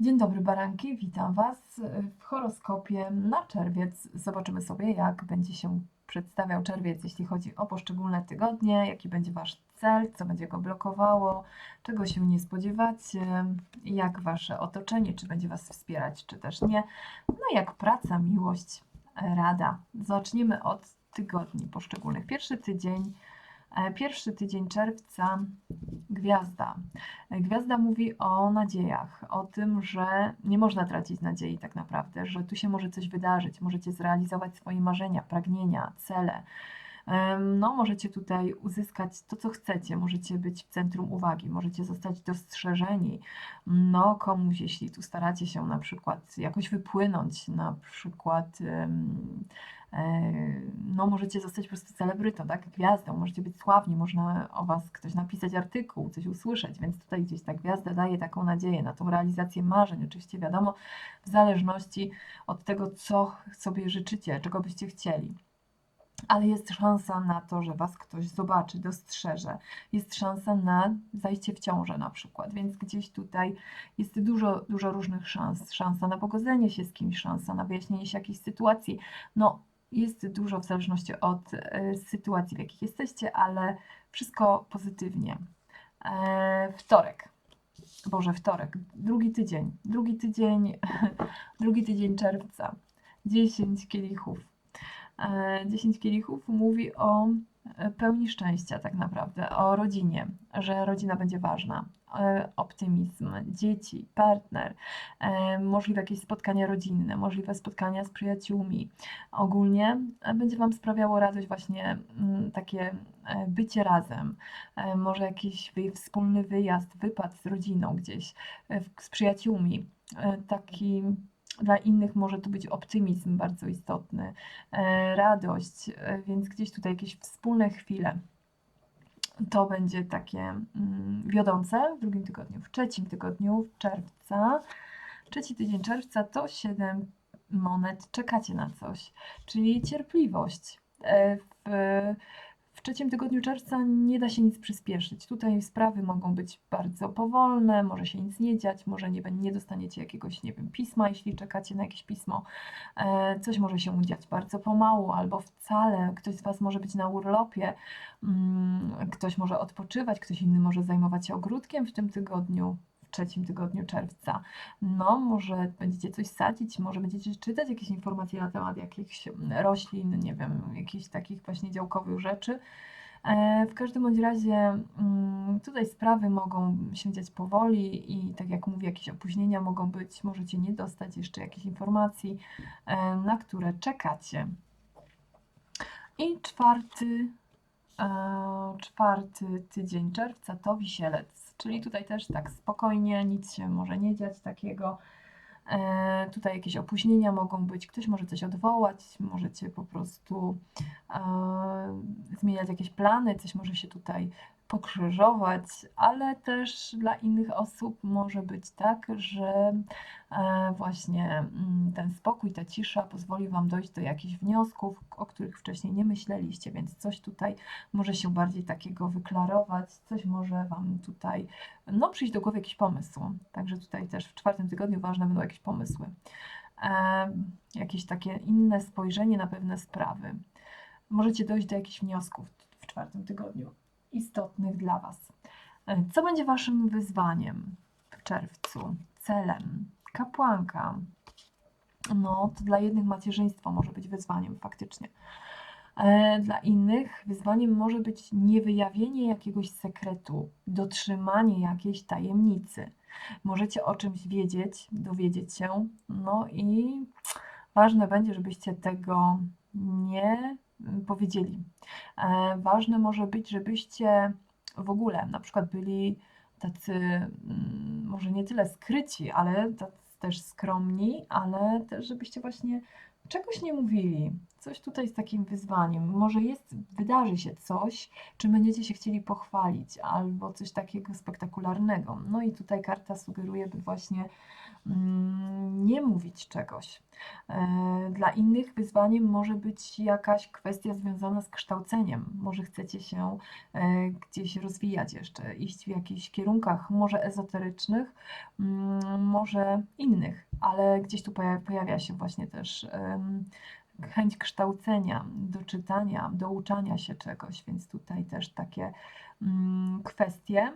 Dzień dobry baranki, witam Was w horoskopie na czerwiec. Zobaczymy sobie, jak będzie się przedstawiał czerwiec, jeśli chodzi o poszczególne tygodnie, jaki będzie Wasz cel, co będzie go blokowało, czego się nie spodziewacie, jak Wasze otoczenie, czy będzie Was wspierać, czy też nie. No jak praca, miłość, rada. Zaczniemy od tygodni poszczególnych. Pierwszy tydzień, pierwszy tydzień czerwca, gwiazda. Gwiazda mówi o nadziejach, o tym, że nie można tracić nadziei tak naprawdę, że tu się może coś wydarzyć, możecie zrealizować swoje marzenia, pragnienia, cele. No, możecie tutaj uzyskać to, co chcecie, możecie być w centrum uwagi, możecie zostać dostrzeżeni. No, komuś, jeśli tu staracie się na przykład jakoś wypłynąć, na przykład, e, no, możecie zostać po prostu celebrytą, tak? Gwiazdą, możecie być sławni, można o Was ktoś napisać artykuł, coś usłyszeć, więc tutaj gdzieś ta gwiazda daje taką nadzieję na tą realizację marzeń. Oczywiście wiadomo, w zależności od tego, co sobie życzycie, czego byście chcieli ale jest szansa na to, że Was ktoś zobaczy, dostrzeże. Jest szansa na zajście w ciążę na przykład, więc gdzieś tutaj jest dużo, dużo różnych szans. Szansa na pogodzenie się z kimś, szansa na wyjaśnienie się jakiejś sytuacji. No, jest dużo w zależności od e, sytuacji, w jakich jesteście, ale wszystko pozytywnie. E, wtorek. Boże, wtorek, drugi tydzień, drugi tydzień, drugi tydzień czerwca, 10 kielichów. E, 10 kielichów mówi o e, pełni szczęścia, tak naprawdę, o rodzinie, że rodzina będzie ważna, e, optymizm, dzieci, partner, e, możliwe jakieś spotkania rodzinne, możliwe spotkania z przyjaciółmi. Ogólnie e, będzie Wam sprawiało radość właśnie mm, takie bycie razem, może jakiś wspólny wyjazd, wypad z rodziną gdzieś, z przyjaciółmi. Taki dla innych może to być optymizm bardzo istotny, e, radość, e, więc gdzieś tutaj jakieś wspólne chwile. To będzie takie mm, wiodące w drugim tygodniu. W trzecim tygodniu czerwca, trzeci tydzień czerwca to 7 monet, czekacie na coś, czyli cierpliwość. E, W, trzecim tygodniu czerwca nie da się nic przyspieszyć. Tutaj sprawy mogą być bardzo powolne, może się nic nie dziać, może nie, nie dostaniecie jakiegoś, nie wiem, pisma, jeśli czekacie na jakieś pismo. E, Coś może się dziać bardzo pomału, albo wcale. Ktoś z Was może być na urlopie, mm, ktoś może odpoczywać, ktoś inny może zajmować się ogródkiem w tym tygodniu, trzecim tygodniu czerwca. No, może będziecie coś sadzić, może będziecie czytać jakieś informacje na temat jakichś roślin, nie wiem, jakichś takich właśnie działkowych rzeczy. E, W każdym bądź razie mm, tutaj sprawy mogą się dziać powoli i tak jak mówię, jakieś opóźnienia mogą być, możecie nie dostać jeszcze jakichś informacji, e, na które czekacie. I czwarty, e, czwarty tydzień czerwca to wisielec, czyli tutaj też tak spokojnie, nic się może nie dziać takiego. E, tutaj jakieś opóźnienia mogą być, ktoś może coś odwołać, możecie po prostu e, zmieniać jakieś plany, coś może się tutaj pokrzyżować, ale też dla innych osób może być tak, że e, właśnie mm, ten spokój, ta cisza pozwoli Wam dojść do jakichś wniosków, o których wcześniej nie myśleliście, więc coś tutaj może się bardziej takiego wyklarować, coś może Wam tutaj no, przyjść do głowy jakiś pomysł. Także tutaj też w czwartym tygodniu ważne będą jakieś pomysły. E, jakieś takie inne spojrzenie na pewne sprawy. Możecie dojść do jakichś wniosków w czwartym tygodniu istotnych dla Was. E, Co będzie Waszym wyzwaniem w czerwcu? Celem? Kapłanka. No, to dla jednych macierzyństwo może być wyzwaniem faktycznie. E, Dla innych wyzwaniem może być niewyjawienie jakiegoś sekretu, dotrzymanie jakiejś tajemnicy. Możecie o czymś wiedzieć, dowiedzieć się, no i ważne będzie, żebyście tego nie powiedzieli. E, Ważne może być, żebyście w ogóle na przykład byli tacy, mm, może nie tyle skryci, ale też skromni, ale też żebyście właśnie czegoś nie mówili, Coś tutaj z takim wyzwaniem. Może jest, wydarzy się coś, czym będziecie się chcieli pochwalić, albo coś takiego spektakularnego. No i tutaj karta sugeruje, by właśnie mm, nie mówić czegoś. E, Dla innych wyzwaniem może być jakaś kwestia związana z kształceniem. Może chcecie się e, gdzieś rozwijać jeszcze, iść w jakichś kierunkach, może ezoterycznych, mm, może innych, ale gdzieś tu poja- pojawia się właśnie też chęć kształcenia, doczytania, douczania się czegoś, więc tutaj też takie mm, kwestie.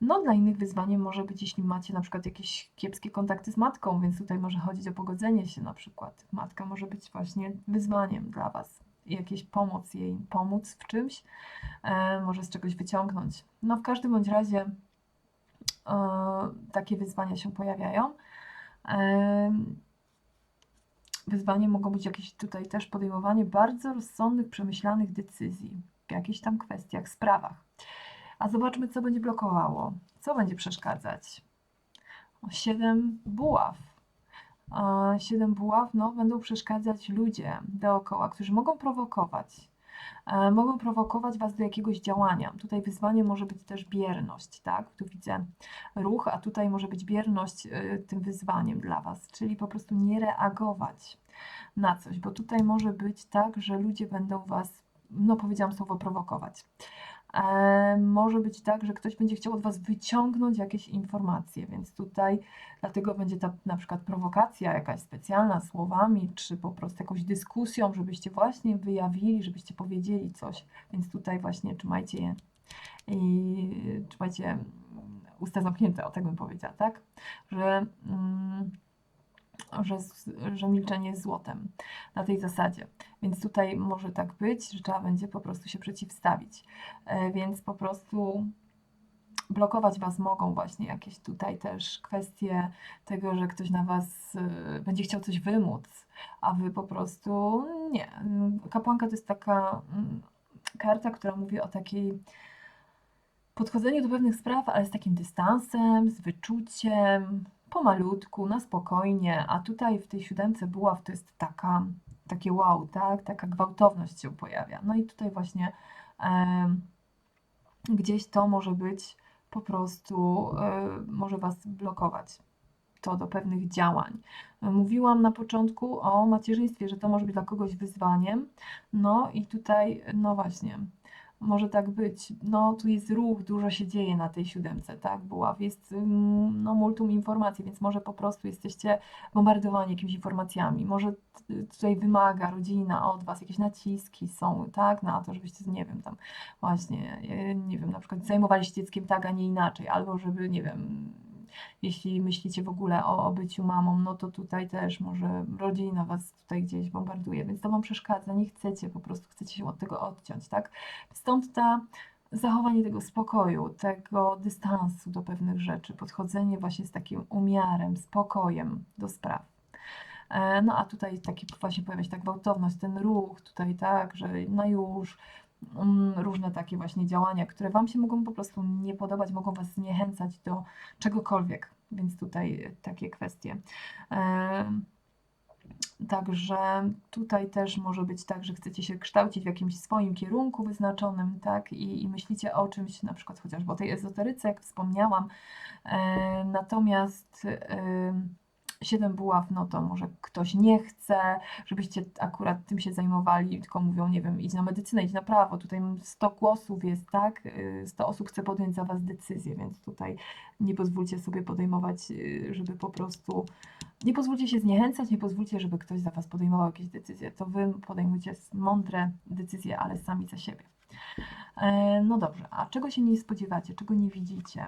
No, dla innych wyzwaniem może być, jeśli macie na przykład jakieś kiepskie kontakty z matką, więc tutaj może chodzić o pogodzenie się na przykład. Matka może być właśnie wyzwaniem dla Was. Jakieś pomoc jej, pomóc w czymś, e, może z czegoś wyciągnąć. No, w każdym bądź razie e, takie wyzwania się pojawiają. E, wyzwanie mogą być jakieś tutaj też podejmowanie bardzo rozsądnych, przemyślanych decyzji w jakichś tam kwestiach, sprawach. A zobaczmy, co będzie blokowało, co będzie przeszkadzać. Siedem buław. Siedem buław no, będą przeszkadzać ludzie dookoła, którzy mogą prowokować. E, Mogą prowokować Was do jakiegoś działania. Tutaj wyzwanie może być też bierność, tak? Tu widzę ruch, a tutaj może być bierność y, tym wyzwaniem dla Was, czyli po prostu nie reagować na coś, bo tutaj może być tak, że ludzie będą Was, no powiedziałam słowo prowokować. E, może być tak, że ktoś będzie chciał od Was wyciągnąć jakieś informacje, więc tutaj dlatego będzie ta na przykład prowokacja jakaś specjalna słowami, czy po prostu jakąś dyskusją, żebyście właśnie wyjawili, żebyście powiedzieli coś. Więc tutaj właśnie trzymajcie je i trzymajcie usta zamknięte, o tak bym powiedziała, tak? Że, mm, że, że milczenie jest złotem na tej zasadzie. Więc tutaj może tak być, że trzeba będzie po prostu się przeciwstawić. E, Więc po prostu blokować Was mogą właśnie jakieś tutaj też kwestie tego, że ktoś na Was e, będzie chciał coś wymóc, a Wy po prostu nie. Kapłanka to jest taka mm, karta, która mówi o takiej podchodzeniu do pewnych spraw, ale z takim dystansem, z wyczuciem, pomalutku, na spokojnie, a tutaj w tej siódemce buław to jest taka, takie wow, tak? Taka gwałtowność się pojawia. No i tutaj właśnie em, gdzieś to może być po prostu, e, może Was blokować to do pewnych działań. Mówiłam na początku o macierzyństwie, że to może być dla kogoś wyzwaniem. No i tutaj, no właśnie, może tak być. No tu jest ruch, dużo się dzieje na tej siódemce, tak? Buław jest no, multum informacji, więc może po prostu jesteście bombardowani jakimiś informacjami. Może tutaj wymaga rodzina od Was, jakieś naciski są, tak? Na to, żebyście, nie wiem, tam właśnie, e, nie wiem, na przykład zajmowali się dzieckiem tak, a nie inaczej, albo żeby, nie wiem, jeśli myślicie w ogóle o, o byciu mamą, no to tutaj też może rodzina was tutaj gdzieś bombarduje, więc to wam przeszkadza, nie chcecie, po prostu chcecie się od tego odciąć, tak? Stąd ta zachowanie tego spokoju, tego dystansu do pewnych rzeczy, podchodzenie właśnie z takim umiarem, spokojem do spraw. E, No a tutaj taki właśnie pojawia się ta gwałtowność, ten ruch tutaj, tak, że na już, różne takie właśnie działania, które Wam się mogą po prostu nie podobać, mogą Was zniechęcać do czegokolwiek, więc tutaj takie kwestie. Także tutaj też może być tak, że chcecie się kształcić w jakimś swoim kierunku wyznaczonym, tak, i, i myślicie o czymś, na przykład chociażby o tej ezoteryce, jak wspomniałam. E, natomiast siedem buław, no to może ktoś nie chce, żebyście akurat tym się zajmowali, tylko mówią, nie wiem, idź na medycynę, idź na prawo. Tutaj 100 głosów jest, tak? Y, 100 osób chce podjąć za Was decyzję, więc tutaj nie pozwólcie sobie podejmować, y, żeby po prostu. Nie pozwólcie się zniechęcać, nie pozwólcie, żeby ktoś za Was podejmował jakieś decyzje. To Wy podejmujcie mądre decyzje, ale sami za siebie. E, No dobrze, a czego się nie spodziewacie, czego nie widzicie?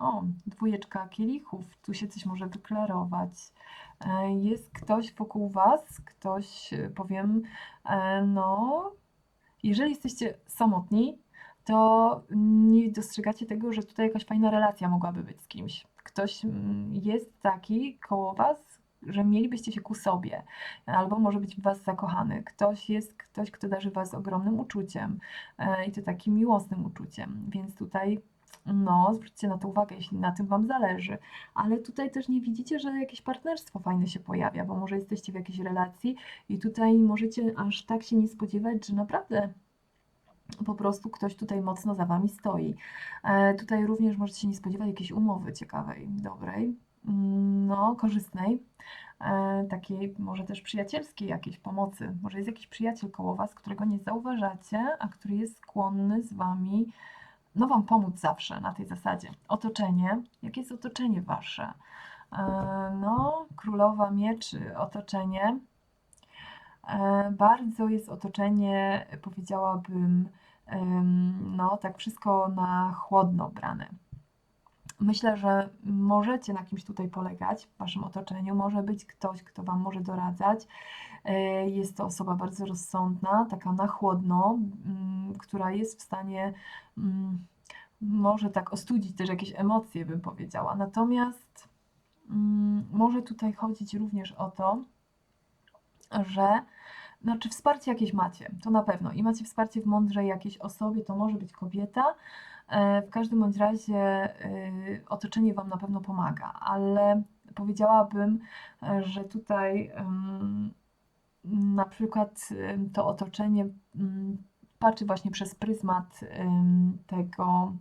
O, dwójeczka kielichów, tu się coś może deklarować. E, Jest ktoś wokół Was, ktoś, e, powiem, e, no, jeżeli jesteście samotni, to nie dostrzegacie tego, że tutaj jakaś fajna relacja mogłaby być z kimś. Ktoś jest taki koło Was, że mielibyście się ku sobie, albo może być w Was zakochany. Ktoś jest ktoś, kto darzy Was ogromnym uczuciem i to takim miłosnym uczuciem, więc tutaj No, zwróćcie na to uwagę, jeśli na tym Wam zależy. Ale tutaj też nie widzicie, że jakieś partnerstwo fajne się pojawia, bo może jesteście w jakiejś relacji i tutaj możecie aż tak się nie spodziewać, że naprawdę po prostu ktoś tutaj mocno za Wami stoi. E, tutaj również możecie się nie spodziewać jakiejś umowy ciekawej, dobrej, mm, no, korzystnej, e, takiej może też przyjacielskiej jakiejś pomocy. Może jest jakiś przyjaciel koło Was, którego nie zauważacie, a który jest skłonny z Wami, no Wam pomóc zawsze na tej zasadzie. Otoczenie, jakie jest otoczenie Wasze? E, no, królowa mieczy, otoczenie. E, Bardzo jest otoczenie, powiedziałabym, no tak wszystko na chłodno brane. Myślę, że możecie na kimś tutaj polegać w Waszym otoczeniu. Może być ktoś, kto Wam może doradzać. E, Jest to osoba bardzo rozsądna, taka na chłodno, mm, która jest w stanie mm, może tak ostudzić też jakieś emocje, bym powiedziała. Natomiast mm, może tutaj chodzić również o to, że znaczy wsparcie jakieś macie, to na pewno. I macie wsparcie w mądrzej jakiejś osobie, to może być kobieta. E, W każdym bądź razie y, otoczenie Wam na pewno pomaga, ale powiedziałabym, e, że tutaj na przykład to otoczenie ym, patrzy właśnie przez pryzmat tego,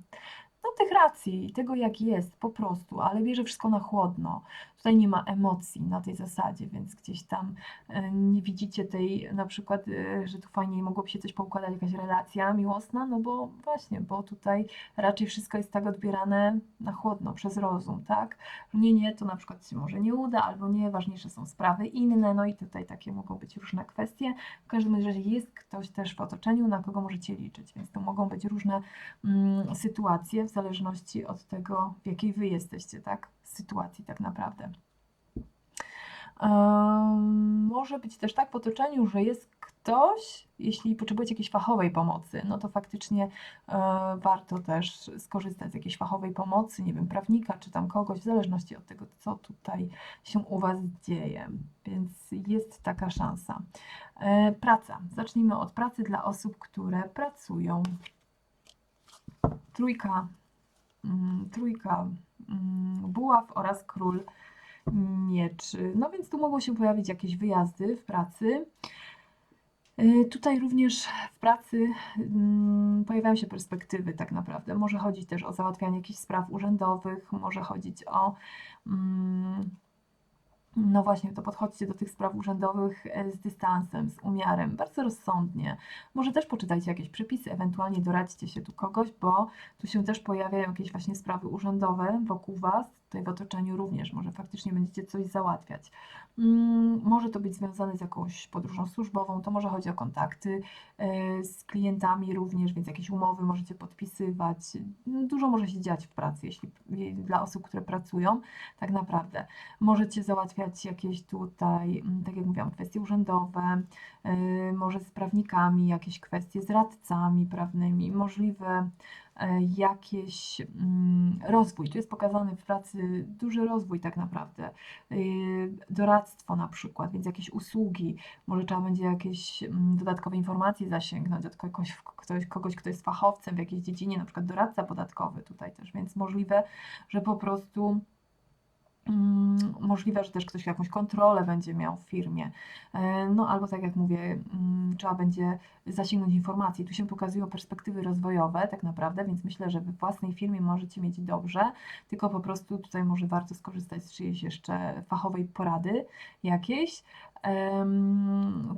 tych racji, tego jak jest po prostu, ale bierze wszystko na chłodno. Tutaj nie ma emocji na tej zasadzie, więc gdzieś tam e, nie widzicie tej na przykład, e, że tu fajnie mogłoby się coś poukładać, jakaś relacja miłosna, no bo właśnie, bo tutaj raczej wszystko jest tak odbierane na chłodno, przez rozum, tak? Nie, nie, to na przykład się może nie uda, albo nie, ważniejsze są sprawy inne, no i tutaj takie mogą być różne kwestie. W każdym razie jest ktoś też w otoczeniu, na kogo możecie liczyć, więc to mogą być różne mm, sytuacje w zależności od tego, w jakiej wy jesteście, tak? Sytuacji tak naprawdę. Może być też tak w otoczeniu, że jest ktoś, jeśli potrzebujecie jakiejś fachowej pomocy, no to faktycznie e, warto też skorzystać z jakiejś fachowej pomocy, nie wiem, prawnika czy tam kogoś, w zależności od tego, co tutaj się u Was dzieje. Więc jest taka szansa. E, Praca. Zacznijmy od pracy dla osób, które pracują. Trójka, trójka mm, buław oraz król mieczy. No więc tu mogą się pojawić jakieś wyjazdy w pracy. Y, Tutaj również w pracy mm, pojawiają się perspektywy tak naprawdę. Może chodzić też o załatwianie jakichś spraw urzędowych, może chodzić o mm, no właśnie, to podchodźcie do tych spraw urzędowych e, z dystansem, z umiarem, bardzo rozsądnie. Może też poczytajcie jakieś przepisy, ewentualnie doradźcie się tu kogoś, bo tu się też pojawiają jakieś właśnie sprawy urzędowe wokół Was, tutaj w otoczeniu również, może faktycznie będziecie coś załatwiać. Mm, Może to być związane z jakąś podróżą służbową, to może chodzi o kontakty e, z klientami również, więc jakieś umowy możecie podpisywać. Dużo może się dziać w pracy, jeśli dla osób, które pracują, tak naprawdę. Możecie załatwiać jakieś tutaj, mm, tak jak mówiłam, kwestie urzędowe, y, może z prawnikami, jakieś kwestie z radcami prawnymi, możliwe e, jakieś mm, rozwój. Tu jest pokazany w pracy duży rozwój tak naprawdę. Y, Doradztwo na przykład, więc jakieś usługi, może trzeba będzie jakieś mm, dodatkowe informacje zasięgnąć od kogoś, ktoś, kogoś, kto jest fachowcem w jakiejś dziedzinie, na przykład doradca podatkowy tutaj też, więc możliwe, że po prostu Możliwe, że też ktoś jakąś kontrolę będzie miał w firmie. E, No albo tak jak mówię, mm, trzeba będzie zasięgnąć informacji. Tu się pokazują perspektywy rozwojowe tak naprawdę, więc myślę, że we własnej firmie możecie mieć dobrze, tylko po prostu tutaj może warto skorzystać z czyjejś jeszcze fachowej porady jakiejś.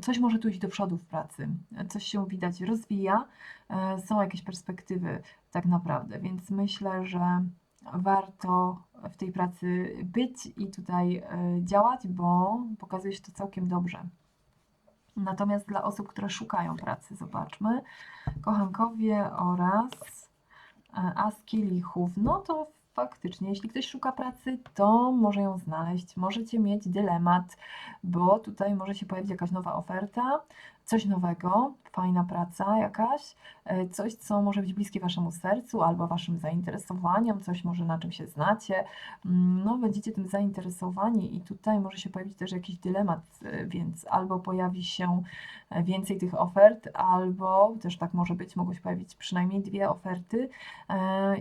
Coś może tu iść do przodu w pracy, coś się widać rozwija, e, są jakieś perspektywy tak naprawdę, więc myślę, że warto w tej pracy być i tutaj e, działać, bo pokazuje się to całkiem dobrze. Natomiast dla osób, które szukają pracy, zobaczmy, kochankowie oraz e, as kielichów, no to faktycznie, jeśli ktoś szuka pracy, to może ją znaleźć. Możecie mieć dylemat, bo tutaj może się pojawić jakaś nowa oferta, coś nowego, fajna praca jakaś, e, coś, co może być bliskie Waszemu sercu albo Waszym zainteresowaniom, coś może na czym się znacie. Mm, No, będziecie tym zainteresowani i tutaj może się pojawić też jakiś dylemat, e, więc albo pojawi się e, więcej tych ofert, albo też tak może być, mogą się pojawić przynajmniej dwie oferty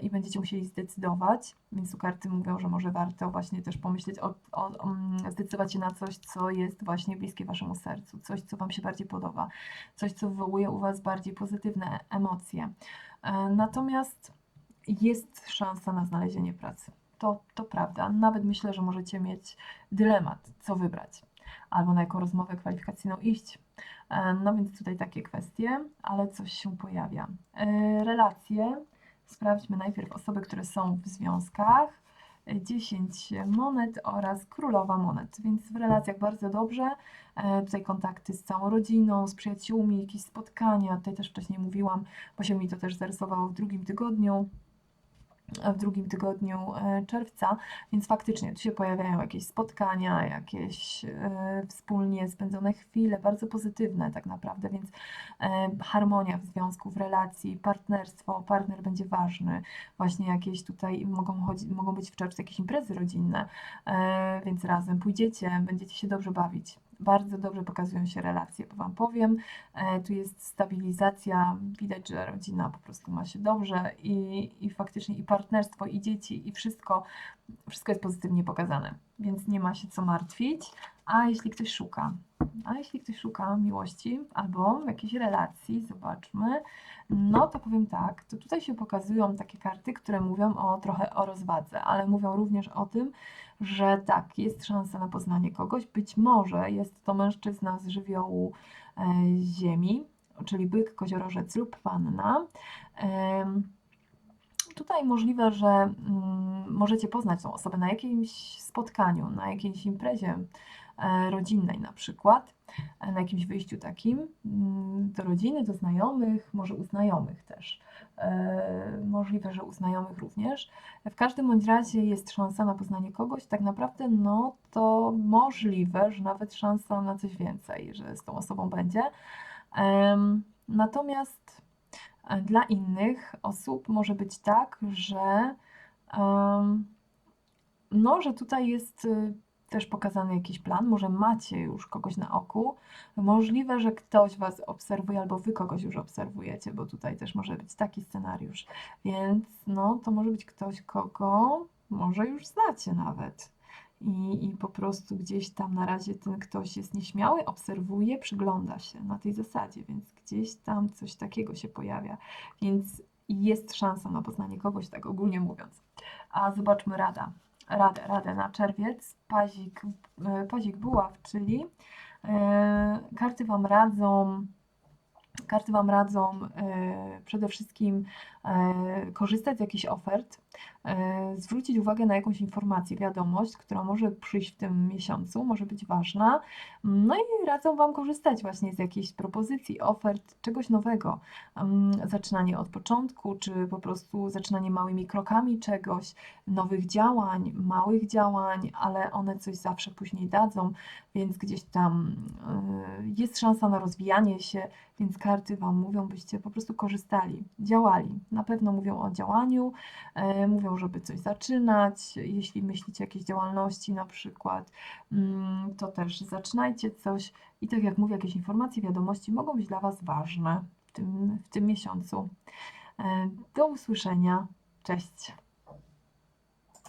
i będziecie musieli zdecydować. Więc karty mówią, że może warto właśnie też pomyśleć o, o, mm, zdecydować się na coś, co jest właśnie bliskie Waszemu sercu, coś, co Wam się bardziej podoba, coś, co wywołuje u Was bardziej pozytywne emocje. E, Natomiast jest szansa na znalezienie pracy. To, to prawda. Nawet myślę, że możecie mieć dylemat, co wybrać, albo na jaką rozmowę kwalifikacyjną iść. E, No więc tutaj takie kwestie, ale coś się pojawia. E, Relacje. Sprawdźmy najpierw osoby, które są w związkach. 10 monet oraz królowa monet, więc w relacjach bardzo dobrze. E, Tutaj kontakty z całą rodziną, z przyjaciółmi, jakieś spotkania. Tutaj też wcześniej mówiłam, bo się mi to też zarysowało w drugim tygodniu w drugim tygodniu e, czerwca, więc faktycznie tu się pojawiają jakieś spotkania, jakieś e, wspólnie spędzone chwile, bardzo pozytywne tak naprawdę, więc e, harmonia w związku, w relacji, partnerstwo, partner będzie ważny, właśnie jakieś tutaj mogą, chodzi, mogą być w czerwcu jakieś imprezy rodzinne, więc razem pójdziecie, będziecie się dobrze bawić. Bardzo dobrze pokazują się relacje, bo Wam powiem. E, Tu jest stabilizacja, widać, że rodzina po prostu ma się dobrze i, i faktycznie i partnerstwo, i dzieci, i wszystko, wszystko jest pozytywnie pokazane, więc nie ma się co martwić. A jeśli ktoś szuka, a jeśli ktoś szuka miłości albo jakiejś relacji, zobaczmy, no to powiem tak, to tutaj się pokazują takie karty, które mówią o trochę o rozwadze, ale mówią również o tym, że tak, jest szansa na poznanie kogoś. Być może jest to mężczyzna z żywiołu e, ziemi, czyli byk, koziorożec lub panna. Em, Tutaj możliwe, że mm, możecie poznać tą osobę na jakimś spotkaniu, na jakiejś imprezie e, rodzinnej na przykład, e, na jakimś wyjściu takim mm, do rodziny, do znajomych, może u znajomych też. E, Możliwe, że u znajomych również. W każdym bądź razie jest szansa na poznanie kogoś, tak naprawdę no to możliwe, że nawet szansa na coś więcej, że z tą osobą będzie. Natomiast e, dla innych osób może być tak, że no, że tutaj jest y, też pokazany jakiś plan, może macie już kogoś na oku. Możliwe, że ktoś Was obserwuje, albo Wy kogoś już obserwujecie, bo tutaj też może być taki scenariusz. Więc no, to może być ktoś, kogo może już znacie nawet. I, I po prostu gdzieś tam na razie ten ktoś jest nieśmiały, obserwuje, przygląda się na tej zasadzie, więc gdzieś tam coś takiego się pojawia. Więc jest szansa na poznanie kogoś, tak ogólnie mówiąc. A zobaczmy rada. Radę, radę na czerwiec. Pazik, e, pazik buław, czyli e, karty Wam radzą. Karty Wam radzą e, przede wszystkim korzystać z jakichś ofert, e, zwrócić uwagę na jakąś informację, wiadomość, która może przyjść w tym miesiącu, może być ważna. No i radzą Wam korzystać właśnie z jakiejś propozycji, ofert, czegoś nowego. Mm, Zaczynanie od początku, czy po prostu zaczynanie małymi krokami czegoś, nowych działań, małych działań, ale one coś zawsze później dadzą, więc gdzieś tam y, jest szansa na rozwijanie się, więc karty Wam mówią, byście po prostu korzystali, działali. Na pewno mówią o działaniu, e, mówią, żeby coś zaczynać. Jeśli myślicie o jakiejś działalności na przykład, mm, to też zaczynajcie coś i tak jak mówię, jakieś informacje, wiadomości mogą być dla Was ważne w tym, w tym miesiącu. E, Do usłyszenia. Cześć.